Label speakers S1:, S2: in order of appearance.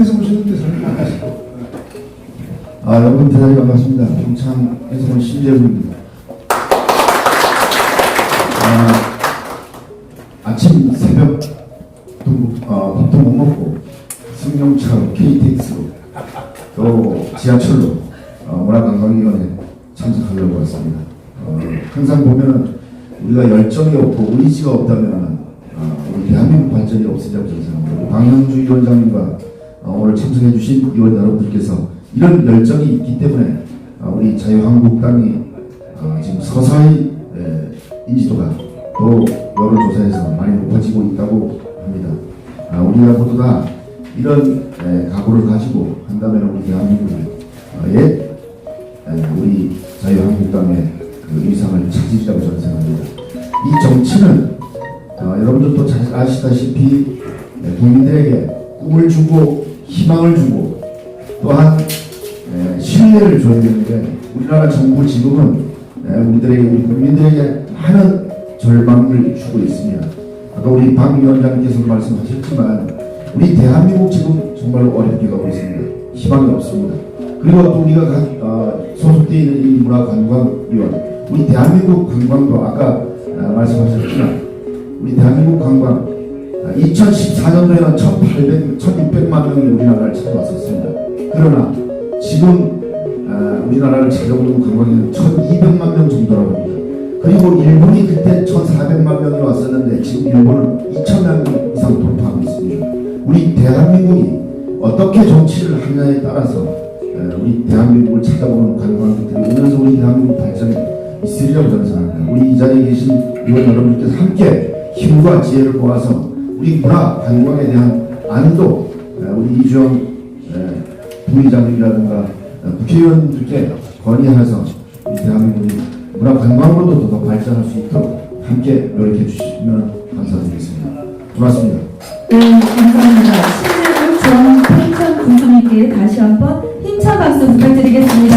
S1: 오셨는데 설명 안 하시고.
S2: 아, 여러분 대단히 반갑습니다. 평창에서 온 신재훈입니다. 아, 아침 새벽 밥도 못 먹고 승용차로 KTX로 또 지하철로 어, 문화관광위원회 참석하려고 왔습니다. 어, 항상 보면은 우리가 열정이 없고 의지가 없다면 어, 우리 대한민국 발전이 없으리라고 저는 생각합니다. 방영주 위원장님과 어, 오늘 참석해주신 의원 여러분들께서 이런 열정이 있기 때문에 어, 우리 자유한국당이 어, 지금 서서히 에, 인지도가 또 여론조사에서 많이 높아지고 있다고 합니다. 아, 우리가 모두 다 이런 에, 각오를 가지고 한다면 우리 대한민국의 에, 우리 자유한국당의 그 위상을 찾으리라고 저는 생각합니다. 이 정치는 어, 여러분들도 잘 아시다시피 에, 국민들에게 꿈을 주고 희망을 주고 또한 에, 신뢰를 줘야 되는데 우리나라 정부 지금은 에, 우리들에게 우리 국민들에게 많은 절망을 주고 있습니다. 아까 우리 박 위원장님께서 말씀하셨지만 우리 대한민국 지금 정말 어렵게 가고 있습니다. 희망이 없습니다. 그리고 또 우리가 가- 어, 소속되어 있는 이 문화관광위원 우리 대한민국 관광도 아까 어, 말씀하셨지만 우리 대한민국 관광 2014년도에는 1,800, 1,600만 명이 우리나라를 찾아왔었습니다. 그러나 지금 아, 우리나라를 찾아오는 관광객은 1,200만 명 정도라고 합니다. 그리고 일본이 그때 1,400만 명이 왔었는데 지금 일본은 2,000만 명 이상 돌파하고 있습니다. 우리 대한민국이 어떻게 정치를 하느냐에 따라서 에, 우리 대한민국을 찾아오는 관광객들이 오면서 우리 대한민국 발전이 있으리라고 저는 생각합니다. 우리 이 자리에 계신 의원 여러분께서 함께 힘과 지혜를 모아서 우리 문화 관광에 대한 안도 에, 우리 이주영 에, 부의장님이라든가 에, 국회의원들께 우리 대한민국이 문화 관광으로도 더 발전할 수 있도록 함께 노력해 주시면 감사드리겠습니다. 고맙습니다.
S3: 네, 감사합니다. 신재훈 전 팽천 군수님께 다시 한번 힘찬 박수 부탁드리겠습니다.